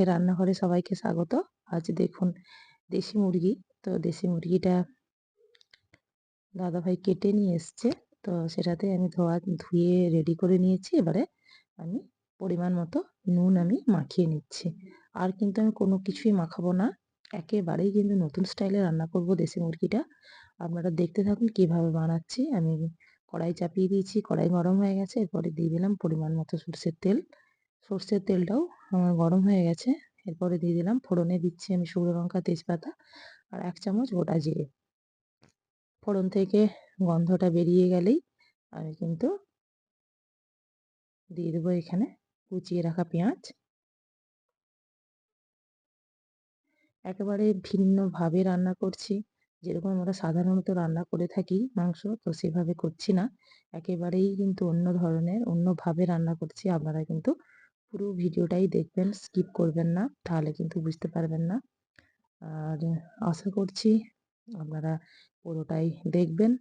শখের রান্নাঘরে সবাইকে স্বাগত। আজ দেখুন দেশি মুরগি। তো দেশি মুরগিটা দাদাভাই কেটে নিয়ে এসছে। তো সেটাতে আমি ধোয়া ধুয়ে রেডি করে নিয়েছি। এবারে আমি পরিমাণ মতো নুন আমি মাখিয়ে নিচ্ছি। আর কিন্তু আমি কোনো কিছুই মাখাবো না। একেবারেই কিন্তু নতুন স্টাইলে রান্না করব দেশি মুরগিটা। আপনারা দেখতে থাকুন কীভাবে বানাচ্ছি। আমি কড়াই চাপিয়ে দিয়েছি, কড়াই গরম হয়ে গেছে। এরপরে দিয়ে দিলাম পরিমাণ মতো সর্ষের তেল। সর্ষের তেলটাও আমার গরম হয়ে গেছে। এরপরে দিয়ে দিলাম ফোড়নে দিচ্ছি আমি শুকনো লঙ্কা, তেজপাতা আর এক চামচ গোটা জিরে। ফোড়ন থেকে গন্ধটা বেরিয়ে গেলেই আমি কিন্তু দিয়ে দেবো এখানে কুচিয়ে রাখা পেঁয়াজ। একেবারে ভিন্নভাবে রান্না করছি। যেরকম আমরা সাধারণত রান্না করে থাকি মাংস, তো সেভাবে করছি না। একেবারেই কিন্তু অন্য ধরনের, অন্যভাবে রান্না করছি। আপনারা কিন্তু পুরো ভিডিওটাই দেখবেন স্কিপ করবেন না, তাহলে কিন্তু বুঝতে পারবেন না। আর আশা করছি আপনারা পুরোটাই দেখবেন।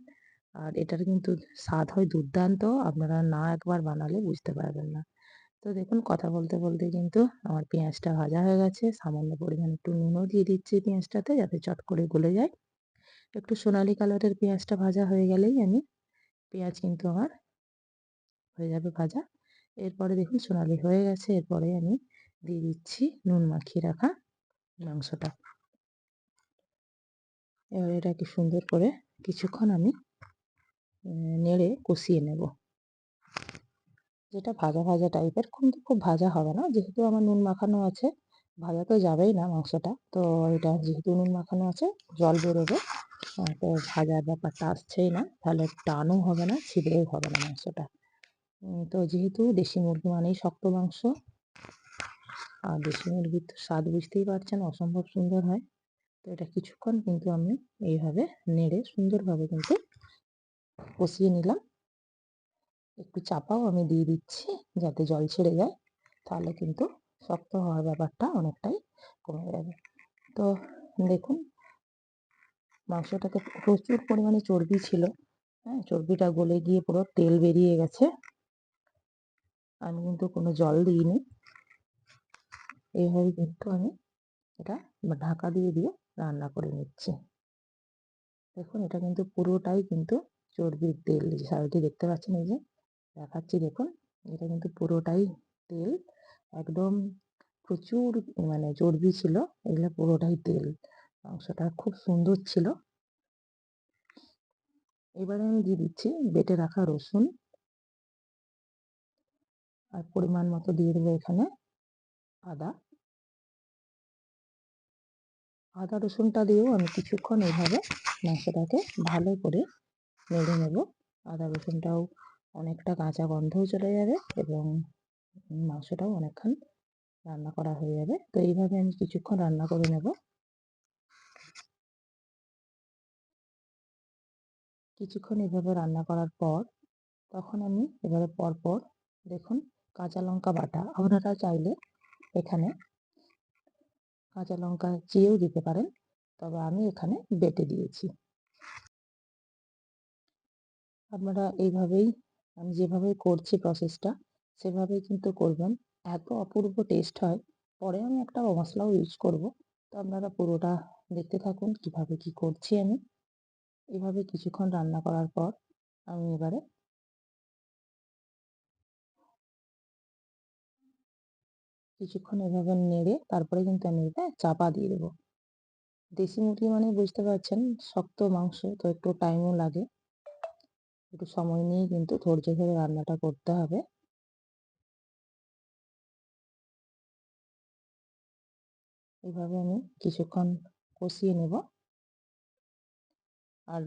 আর এটার কিন্তু স্বাদ হয় দুর্দান্ত, আপনারা না একবার বানালে বুঝতে পারবেন না। তো দেখুন, কথা বলতে বলতে কিন্তু আমার পেঁয়াজটা ভাজা হয়ে গেছে। সামান্য পরিমাণ একটু নুনও দিয়ে দিচ্ছি পেঁয়াজটাতে, যাতে চট করে গলে যায়। একটু সোনালি কালারের পেঁয়াজটা ভাজা হয়ে গেলেই আমি পেঁয়াজ কিন্তু আমার হয়ে যাবে ভাজা। এরপরে দেখুন সোনালি হয়ে গেছে, এরপরে আমি দিয়ে দিচ্ছি নুন মাখিয়ে রাখা মাংসটা। এবার এটাকে সুন্দর করে কিছুক্ষণ আমি নেড়ে কষিয়ে নেব। যেটা ভাজা ভাজা টাইপের কিন্তু খুব ভাজা হবে না, যেহেতু আমার নুন মাখানো আছে, ভাজা তো যাবেই না মাংসটা। তো এটা যেহেতু নুন মাখানো আছে, জল বেরোবে তো ভাজার ব্যাপারটা আসছেই না, তাহলে টানও হবে না ছিদ্রেও হবে না মাংসটা। তো যেহেতু দেশি মুরগি মানেই শক্ত মাংস, আর দেশি মুরগির তো স্বাদ বুঝতেই পারছেন, অসম্ভব সুন্দর হয়। তো এটা কিছুক্ষণ কিন্তু আমি এইভাবে নেড়ে সুন্দরভাবে কিন্তু কষিয়ে নিলাম। একটু চাপাও আমি দিয়ে দিচ্ছি যাতে জল ছেড়ে যায়, তাহলে কিন্তু শক্ত হওয়ার ব্যাপারটা অনেকটাই কমে যাবে। তো দেখুন, মাংসটাতে প্রচুর পরিমাণে চর্বি ছিল হ্যাঁ চর্বিটা গলে গিয়ে পুরো তেল বেরিয়ে গেছে। আমি কিন্তু কোনো জল দিইনি। এইভাবে কিন্তু আমি এটা ঢাকা দিয়ে দিয়ে রান্না করে নিচ্ছি। দেখুন, এটা কিন্তু পুরোটাই কিন্তু চর্বির তেল। যে সাইডে দেখতে পাচ্ছেন, এই যে দেখাচ্ছি, দেখুন, এটা কিন্তু পুরোটাই তেল। একদম প্রচুর মানে চর্বি ছিল, এগুলো পুরোটাই তেল। মাংসটা খুব সুন্দর ছিল। এবারে আমি দিয়ে দিচ্ছি, বেটে রাখা রসুন। আর পরিমাণ মতো দিয়ে দেবো এখানে আদা। আদা, রসুনটা দিয়েও আমি কিছুক্ষণ এইভাবে মাংসটাকে ভালো করে নেড়ে নেব। আদা, রসুনটাও অনেকটা কাঁচা গন্ধও চলে যাবে এবং মাংসটাও অনেকক্ষণ রান্না করা হয়ে যাবে। তো এইভাবে আমি কিছুক্ষণ রান্না করে নেব। কিছুক্ষণ এভাবে রান্না করার পর তখন আমি এবারে পরপর দেখুন কাঁচা লঙ্কা বাটা। আপনারা চাইলে এখানে কাঁচা লঙ্কা চিয়েও দিতে পারেন, তবে আমি এখানে বেটে দিয়েছি। আপনারা এইভাবেই, আমি যেভাবে করছি প্রসেসটা সেভাবেই কিন্তু করবেন। এত অপূর্ব টেস্ট হয়। পরে আমি একটা মশলাও ইউজ করব। তো আপনারা পুরোটা দেখতে থাকুন, কীভাবে কি করছি আমি। এভাবে কিছুক্ষণ রান্না করার পর আমি এবারে কিছুক্ষণ এভাবে নেড়ে তারপরে কিন্তু আমি এটা চাপা দিয়ে দেবো। দেশি মুরগি মানে বুঝতে পারছেন, শক্ত মাংস, তো একটু টাইমও লাগে। একটু সময় নিয়ে কিন্তু ধৈর্য ধরে রান্নাটা করতে হবে। এভাবে আমি কিছুক্ষণ কষিয়ে নেব। আর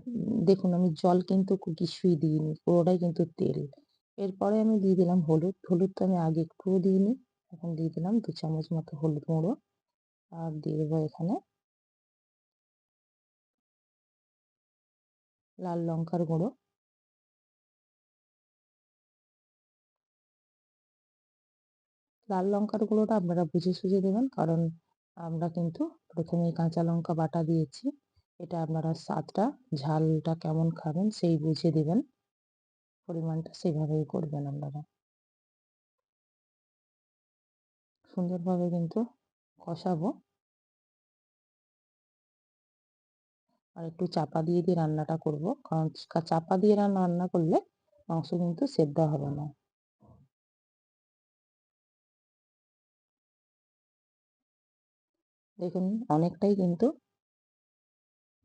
দেখুন, আমি জল কিন্তু কিছুই দিইনি, পুরোটাই কিন্তু তেল। এরপরে আমি দিয়ে দিলাম হলুদ। হলুদ তো আমি আগে একটুও দিইনি। এখন দিয়ে দিলাম দু চামচ মতো হলুদ গুঁড়ো আর দিয়ে দেবো এখানে লাল লঙ্কার গুঁড়ো। লাল লঙ্কার গুঁড়োটা আপনারা বুঝে সুঝে দেবেন কারণ আমরা কিন্তু প্রথমে কাঁচা লঙ্কা বাটা দিয়েছি। এটা আপনারা স্বাদটা, ঝালটা কেমন খাবেন সেই বুঝে দেবেন। পরিমাণটা সেভাবেই করবেন আপনারা। সুন্দরভাবে কিন্তু কষাবো। আর একটু চাপা দিয়ে দিয়ে রান্নাটা করব। কারণ চাপা দিয়ে রান্না রান্না করলে মাংস কিন্তু সেদ্ধ হবে না। দেখুন, অনেকটাই কিন্তু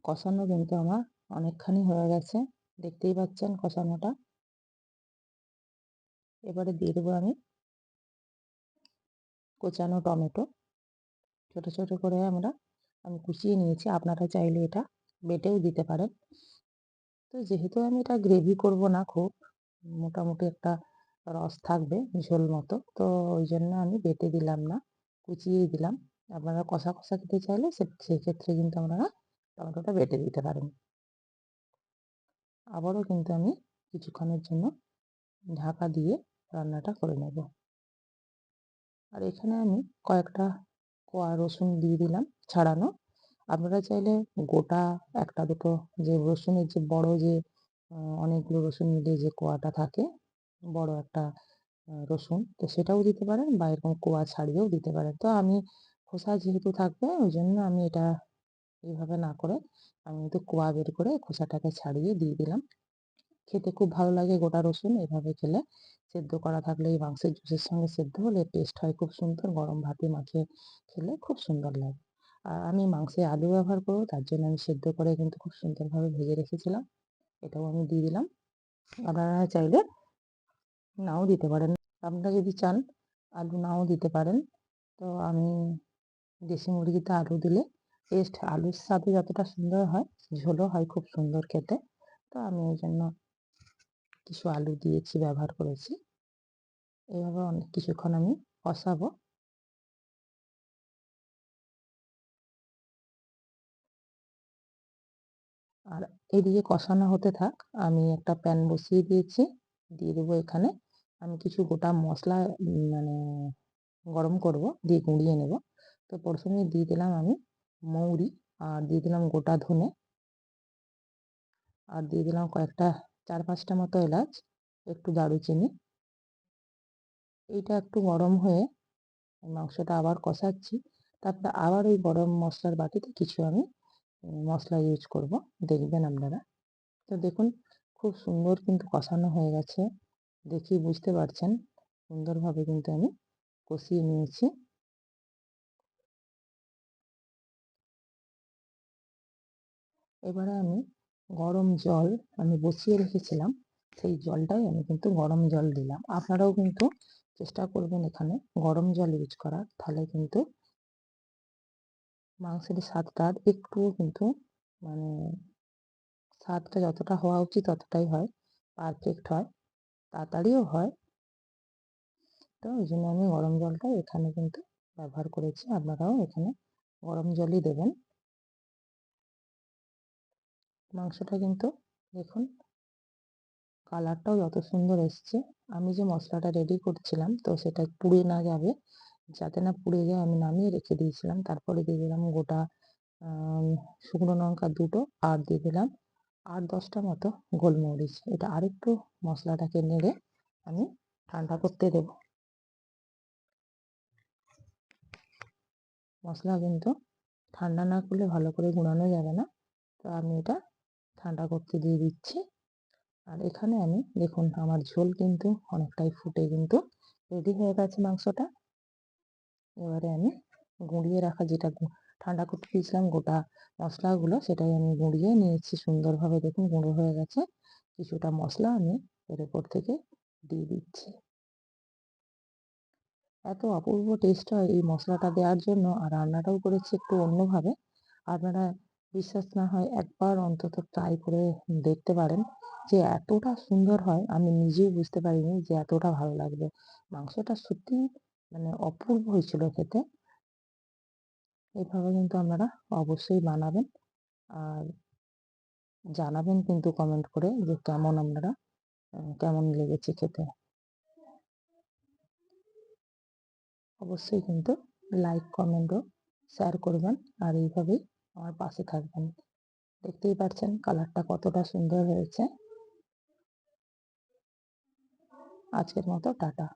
কষানো কিন্তু আমার অনেকখানি হয়ে গেছে। দেখতেই পাচ্ছেন কষানোটা। এবারে দিয়ে দেবো আমি কোচানো টমেটো। ছোট ছোট করে আমরা, আমি কুচিয়ে নিয়েছি। আপনারা চাইলে এটা বেটেও দিতে পারেন। তো যেহেতু আমি এটা গ্রেভি করব না খুব, মোটামুটি একটা রস থাকবে ঝোল মতো, তো ওই জন্য আমি বেটে দিলাম না, কুচিয়েই দিলাম। আপনারা কষা কষা খেতে চাইলে সেক্ষেত্রে কিন্তু আপনারা টমেটোটা বেটে দিতে পারেন। আবারও কিন্তু আমি কিছুক্ষণের জন্য ঢাকা দিয়ে রান্নাটা করে নেব। আর এখানে আমি কয়েকটা কোয়া রসুন দিয়ে দিলাম ছাড়ানো। আপনারা চাইলে গোটা একটা, দুটো, যে রসুনের যে বড় যে অনেকগুলো রসুন মিলিয়ে যে কোয়াটা থাকে, বড় একটা রসুন, তো সেটাও দিতে পারেন বা এরকম কোয়া ছাড়িয়েও দিতে পারেন। তো আমি খোসা যেহেতু থাকবে, ওই জন্য আমি এটা এইভাবে না করে, আমি কিন্তু কোয়া বের করে খোসাটাকে ছাড়িয়ে দিয়ে দিলাম। খেতে খুব ভালো লাগে গোটা রসুন এভাবে খেলে। সেদ্ধ করা থাকলে এই মাংসের জুসের সঙ্গে সেদ্ধ হলে টেস্ট হয় খুব সুন্দর। গরম ভাতে মাখিয়ে খেলে খুব সুন্দর লাগে। আর আমি মাংসে আলু ব্যবহার করব, তার জন্য আমি সেদ্ধ করে কিন্তু খুব সুন্দরভাবে ভেজে রেখেছিলাম। এটাও আমি দিয়ে দিলাম। আপনারা চাইলে নাও দিতে পারেন। আপনারা যদি চান আলু নাও দিতে পারেন। তো আমি দেশি মুরগিতে আলু দিলে টেস্ট আলুর সাথে যতটা সুন্দর হয়, ঝোলও হয় খুব সুন্দর খেতে। তো আমি ওই জন্য কিছু আলু দিয়েছি, ব্যবহার করেছি। এভাবে অনেক কিছুক্ষণ আমি কষাবো। আর এদিকে কষানো হতে থাক, আমি একটা প্যান বসিয়ে দিয়েছি, দিয়ে দেবো এখানে। আমি কিছু গোটা মশলা মানে গরম করব, দিয়ে গুঁড়িয়ে নেব। তো প্রথমে দিয়ে দিলাম আমি মৌরি, আর দিয়ে দিলাম গোটা ধনে। আর দিয়ে দিলাম কয়েকটা চার পাঁচটা মতো এলাচ, একটু দারুচিনি। এইটা একটু গরম হয়ে মাংসটা আবার কষাচ্ছি। তারপরে আবার ওই গরম মশলার বাটিতে কিছু আমি মশলা ইউজ করব। দেখবেন আপনারা। তো দেখুন, খুব সুন্দর কিন্তু কষানো হয়ে গেছে। দেখি বুঝতে পারছেন, সুন্দরভাবে কিন্তু আমি কষিয়ে নিয়েছি। এবারে আমি গরম জল আমি বসিয়ে রেখেছিলাম, সেই জলটাই আমি কিন্তু গরম জল দিলাম। আপনারাও কিন্তু চেষ্টা করবেন এখানে গরম জল ইউজ করার, তাহলে কিন্তু মাংসের স্বাদটা একটুও কিন্তু মানে স্বাদটা যতটা হওয়া উচিত ততটাই হয় পারফেক্ট হয়, তাড়াতাড়িও হয়। তো ওই জন্য আমি গরম জলটা এখানে কিন্তু ব্যবহার করেছি, আপনারাও এখানে গরম জলই দেবেন। মাংসটা কিন্তু দেখুন, কালারটাও যত সুন্দর এসছে। আমি যে মশলাটা রেডি করছিলাম, তো সেটা পুড়ে না যাবে। যাতে না পুড়ে যায়, আমি নামিয়ে রেখে দিয়েছিলাম। তারপরে দিয়ে দিলাম গোটা শুকনো লঙ্কা দুটো আর দিয়ে দিলাম আট দশটা মতো গোলমরিচ। এটা আরেকটু মশলাটাকে নেড়ে আমি ঠান্ডা করতে দেব। মশলা কিন্তু ঠান্ডা না করলে ভালো করে গুঁড়ানো যাবে না। তো আমি এটা ঠান্ডা করতে দিয়ে দিচ্ছি। আর এখানে আমি, দেখুন, আমার ঝোল কিন্তু অনেকটাই ফুটে কিন্তু রেডি হয়ে গেছে মাংসটা। এবারে আমি গুঁড়িয়ে রাখা যেটা ঠান্ডা করতে দিয়েছিলাম গোটা মশলাগুলো, সেটাই আমি গুঁড়িয়ে নিয়েছি সুন্দরভাবে। দেখুন, গুঁড়ো হয়ে গেছে। কিছুটা মশলা আমি এর উপর থেকে দিয়ে দিচ্ছি। এত অপূর্ব টেস্ট হয় এই মশলাটা দেওয়ার জন্য, আর রান্নাটাও করেছি একটু অন্যভাবে। আপনারা বিশ্বাস না হয় একবার অন্তত ট্রাই করে দেখতে পারেন যে এতটা সুন্দর হয়, আমি নিজেও বুঝতে পারিনি যে এতটা ভালো লাগবে। মাংসটা সত্যি মানে অপূর্ব হয়েছিল খেতে। এভাবে কিন্তু আপনারা অবশ্যই বানাবেন। আর জানাবেন কিন্তু কমেন্ট করে যে কেমন আপনারা কেমন লেগেছে খেতে। অবশ্যই কিন্তু লাইক কমেন্টও শেয়ার করবেন। আর এইভাবেই আমার পাশে থাকবেন। দেখতেই পাচ্ছেন কালারটা কতটা সুন্দর হয়েছে। আজকের মতো টাটা।